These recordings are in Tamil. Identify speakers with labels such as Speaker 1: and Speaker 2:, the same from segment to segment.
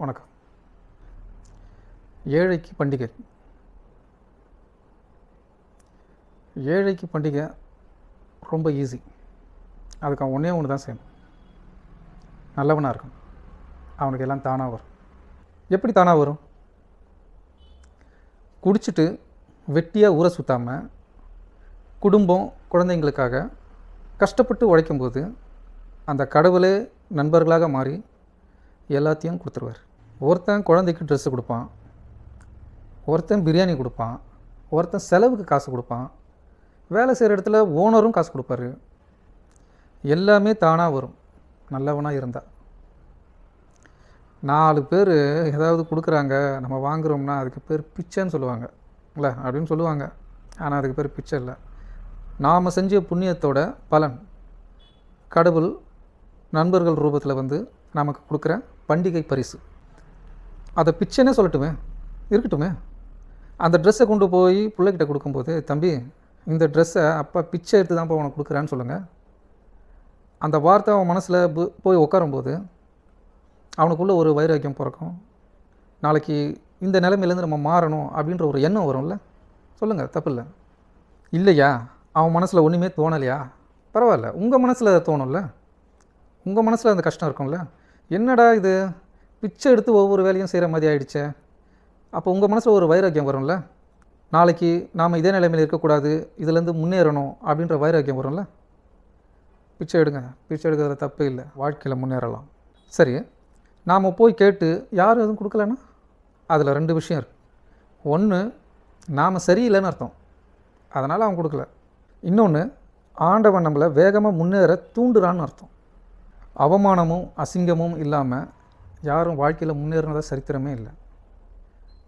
Speaker 1: வணக்கம். ஏழைக்கு பண்டிகை. ஏழைக்கு பண்டிகை ரொம்ப ஈஸி அதுக்கு அவன் ஒன்றே ஒன்று தான் செய்யணும். நல்லவனாக இருக்கும் அவனுக்கு எல்லாம் தானாக வரும். எப்படி தானாக வரும்? குடிச்சிட்டு வெட்டியாக ஊற சுற்றாமல் குடும்பம் குழந்தைங்களுக்காக கஷ்டப்பட்டு உழைக்கும்போது அந்த கடவுளே நண்பர்களாக மாறி எல்லாத்தையும் கொடுத்துருவார். ஒருத்தன் குழந்தைக்கு ட்ரெஸ்ஸு கொடுப்பான். ஒருத்தன் பிரியாணி கொடுப்பான். ஒருத்தன் செலவுக்கு காசு கொடுப்பான். வேலை செய்கிற இடத்துல ஓனரும் காசு கொடுப்பாரு. எல்லாமே தானாக வரும். நல்லவனாக இருந்தால் நாலு பேர் ஏதாவது கொடுக்குறாங்க. நம்ம வாங்குறோம்னா அதுக்கு பேர் பிச்சைன்னு சொல்லுவாங்க. இல்லை அப்படின்னு சொல்லுவாங்க. ஆனால் அதுக்கு பேர் பிச்சை இல்லை. நாம் செஞ்ச புண்ணியத்தோட பலன். கடவுள் நண்பர்கள் ரூபத்தில் வந்து நமக்கு கொடுக்குற பண்டிகை பரிசு. அதை பிச்சைன்னே சொல்லட்டுமே இருக்கட்டுமே. அந்த ட்ரெஸ்ஸை கொண்டு போய் பிள்ளைகிட்ட கொடுக்கும்போது தம்பி இந்த ட்ரெஸ்ஸை அப்பா பிச்சை எடுத்து தான் உனக்கு கொடுக்குறான்னு சொல்லுங்கள் அந்த வார்த்தை அவன் மனசில் போய் உட்காரும்போது அவனுக்குள்ளே ஒரு வைராக்கியம் பிறக்கும். நாளைக்கு இந்த நிலைமையிலேருந்து நம்ம மாறணும் அப்படின்ற ஒரு எண்ணம் வரும்ல. சொல்லுங்கள் தப்பு இல்லை. இல்லையா? அவன் மனசில் ஒன்றுமே தோணலையா? பரவாயில்ல. உங்கள் மனசில் தோணும்ல? உங்கள் மனசில் அந்த கஷ்டம் இருக்கும்ல? என்னடா இது? பிச்சை எடுத்து ஒவ்வொரு வேலையும் செய்கிற மாதிரி ஆயிடுச்சே. அப்போ உங்கள் மனசில் ஒரு வைராக்கியம் வரும்ல? நாளைக்கு நாம் இதே நிலைமையில் இருக்கக்கூடாது இதுலேருந்து முன்னேறணும் அப்படின்ற வைராக்கியம் வரும்ல? பிச்சை எடுங்க. பிச்சை எடுக்கிறதுல தப்பு இல்லை. வாழ்க்கையில் முன்னேறலாம். சரி நாம் போய் கேட்டு யாரும் எதுவும் கொடுக்கலன்னா? அதில் ரெண்டு விஷயம் இருக்குது ஒன்று நாம் சரியில்லைன்னு அர்த்தம். அதனால் அவன் கொடுக்கல. இன்னொன்று ஆண்டவன் நம்மளை வேகமாக முன்னேற தூண்டுறான்னு அர்த்தம். அவமானமும் அசிங்கமும் இல்லாமல் யாரும் வாழ்க்கையில் முன்னேறினதாக சரித்திரமே இல்லை.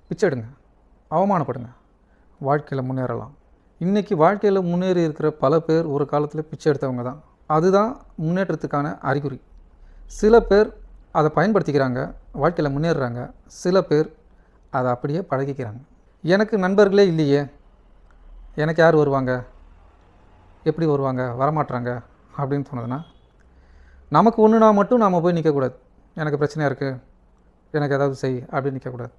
Speaker 1: பிச்சை எடுங்க அவமானப்படுங்க. வாழ்க்கையில் முன்னேறலாம். இன்றைக்கி வாழ்க்கையில் முன்னேறி இருக்கிற பல பேர் ஒரு காலத்தில் பிச்சை எடுத்தவங்க தான். அதுதான் முன்னேற்றத்துக்கான அறிகுறி. சில பேர் அதை பயன்படுத்திக்கிறாங்க வாழ்க்கையில் முன்னேறுறாங்க. சில பேர் அதை அப்படியே பழகிக்கிறாங்க. எனக்கு நண்பர்களே இல்லையே. எனக்கு யார் வருவாங்க? எப்படி வருவாங்க? வரமாட்டுறாங்க அப்படின்னு சொன்னதுன்னா நமக்கு ஒன்றுனா மட்டும் நாம் போய் நிற்கக்கூடாது எனக்கு பிரச்சனையாக இருக்குது எனக்கு ஏதாவது செய் அப்படின்னு நிற்கக்கூடாது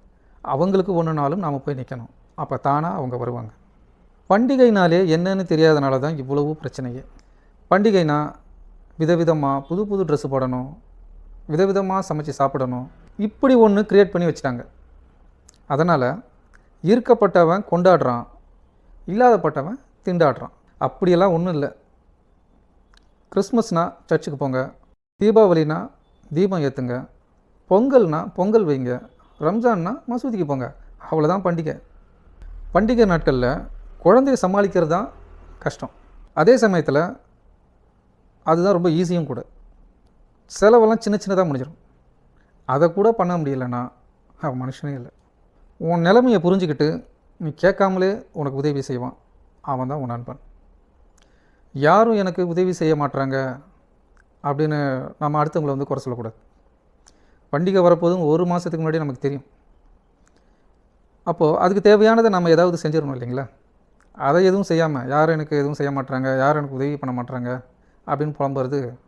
Speaker 1: அவங்களுக்கு ஒன்றுனாலும் நாம் போய் நிற்கணும் அப்போ தானாக அவங்க வருவாங்க. பண்டிகைனாலே என்னன்னு தெரியாதனால தான் இவ்வளவு பிரச்சனையே. பண்டிகைனா விதவிதமாக புது புது ட்ரெஸ்ஸு போடணும் விதவிதமாக சமைச்சு சாப்பிடணும். இப்படி ஒன்று க்ரியேட் பண்ணி வச்சுட்டாங்க. அதனால் ஈர்க்கப்பட்டவன் கொண்டாடுறான் இல்லாதப்பட்டவன் திண்டாடுறான். அப்படியெல்லாம் ஒன்றும் இல்லை. கிறிஸ்மஸ்னால் சர்ச்சுக்கு போங்க தீபாவளினா தீபம் ஏற்றுங்க பொங்கல்னால் பொங்கல் வைங்க. ரம்ஜான்னா மசூதிக்கு போங்க. அவ்வளோதான் பண்டிகை. பண்டிகை நாட்களில் குழந்தைய சமாளிக்கிறது தான் கஷ்டம். அதே சமயத்தில் அதுதான் ரொம்ப ஈஸியும் கூட. செலவெல்லாம் சின்ன சின்னதாக முடிஞ்சிடும் அதை கூட பண்ண முடியலன்னா அவன் மனுஷனே இல்லை. உன் நிலைமையை புரிஞ்சுக்கிட்டு நீ கேட்காமலே உனக்கு உதவி செய்வான். அவன் தான் உன் நண்பன். யாரும் எனக்கு உதவி செய்ய மாட்றாங்க? அப்படின்னு நம்ம அடுத்தவங்களை வந்து குறை சொல்லக்கூடாது. பண்டிகை வரப்போதும் ஒரு மாதத்துக்கு முன்னாடி நமக்கு தெரியும். அப்போது அதுக்கு தேவையானதை நம்ம ஏதாவது செஞ்சிடணும் இல்லைங்களா? அதை எதுவும் செய்யாமல் யாரும் எனக்கு எதுவும் செய்ய மாட்டாங்க யாரும் எனக்கு உதவி பண்ண மாட்டாங்க அப்படின்னு புலம்புறது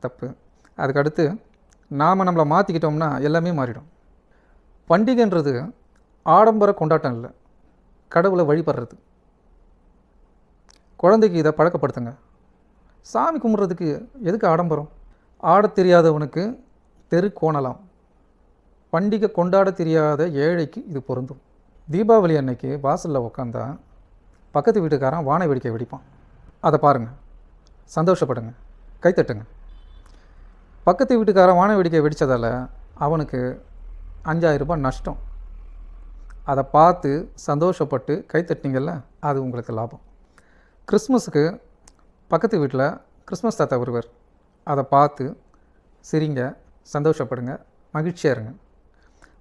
Speaker 1: தப்பு. அதுக்கடுத்து நாம் நம்மளை மாற்றிக்கிட்டோம்னா எல்லாமே மாறிடும். பண்டிகைன்றது ஆடம்பர கொண்டாட்டம் இல்லை. கடவுளை வழிபடுறது. குழந்தைக்கு இதை பழக்கப்படுத்துங்க. சாமி கும்பிட்றதுக்கு எதுக்கு ஆடம்பரம்? ஆடத் தெரியாதவனுக்கு தெரு கோணலாம். பண்டிகை கொண்டாட தெரியாத ஏழைக்கு இது பொருந்தும். தீபாவளி அன்னைக்கு வாசலில் உட்காந்தா பக்கத்து வீட்டுக்காரன் வான வேடிக்கை வெடிப்பான். அதை பாருங்கள் சந்தோஷப்படுங்க. கைத்தட்டுங்க பக்கத்து வீட்டுக்காரன் வான வேடிக்கை வெடித்ததால் அவனுக்கு அஞ்சாயிரம் ரூபாய் நஷ்டம். அதை பார்த்து சந்தோஷப்பட்டு கைத்தட்டினீங்கல்ல அது உங்களுக்கு லாபம். கிறிஸ்மஸுக்கு பக்கத்து வீட்டில் கிறிஸ்மஸ் தாத்தா ஒருவர். அதை பார்த்து சிரிங்க சந்தோஷப்படுங்க மகிழ்ச்சியாக இருங்க.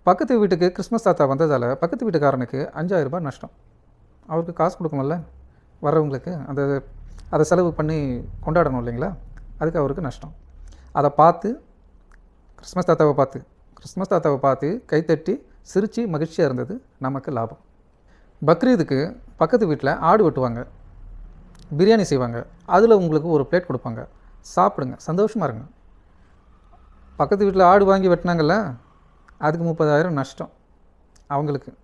Speaker 1: பக்கத்து வீட்டுக்கு கிறிஸ்மஸ் தாத்தா வந்ததால் பக்கத்து வீட்டுக்காரனுக்கு அஞ்சாயிரம் ரூபாய் நஷ்டம். அவருக்கு காசு கொடுக்கணும்ல? வரவங்களுக்கு அந்த அதை செலவு பண்ணி கொண்டாடணும் இல்லைங்களா? அதுக்கு அவருக்கு நஷ்டம். அதை பார்த்து கிறிஸ்மஸ் தாத்தாவை பார்த்து கிறிஸ்மஸ் தாத்தாவை பார்த்து கைத்தட்டி சிரித்து மகிழ்ச்சியாக இருந்தது நமக்கு லாபம். பக்ரீதுக்கு பக்கத்து வீட்டில் ஆடு வெட்டுவாங்க. பிரியாணி செய்வாங்க. அதில் உங்களுக்கு ஒரு பிளேட் கொடுப்பாங்க. சாப்பிடுங்க. சந்தோஷமாக இருங்க. பக்கத்து வீட்டில் ஆடு வாங்கி வெட்டினாங்கல்ல அதுக்கு முப்பதாயிரம் நஷ்டம் அவங்களுக்கு.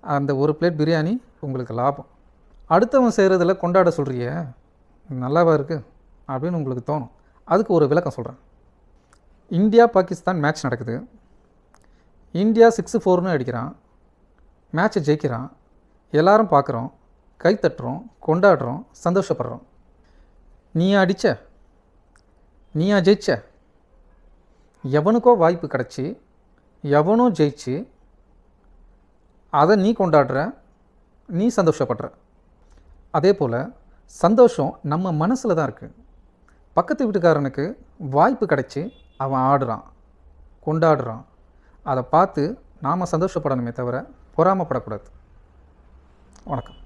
Speaker 1: அந்த ஒரு பிளேட் பிரியாணி உங்களுக்கு லாபம். அடுத்தவன் செய்கிறதுல கொண்டாட சொல்கிறிய நல்லாவா இருக்குது அப்படின்னு உங்களுக்கு தோணும். அதுக்கு ஒரு விளக்கம் சொல்கிறேன் இந்தியா பாகிஸ்தான் மேட்ச் நடக்குது. இந்தியா சிக்ஸு ஃபோர்னு அடிக்கிறான். மேட்ச்சை ஜெயிக்கிறான். எல்லாரும் பார்க்குறோம் கை தட்டுறோம் கொண்டாடுறோம் சந்தோஷப்படுறோம். நீயா அடிச்ச? நீயா ஜெயிச்ச? எவனுக்கோ வாய்ப்பு கிடச்சி எவனோ ஜெயிச்சு அதை நீ கொண்டாடுற நீ சந்தோஷப்படுற. அதே போல் சந்தோஷம் நம்ம மனசில் தான் இருக்குது பக்கத்து வீட்டுக்காரனுக்கு வாய்ப்பு கிடச்சி அவன் ஆடுறான் கொண்டாடுறான். அதை பார்த்து நாம் சந்தோஷப்படணுமே தவிர பொறாமப்படக்கூடாது. வணக்கம்.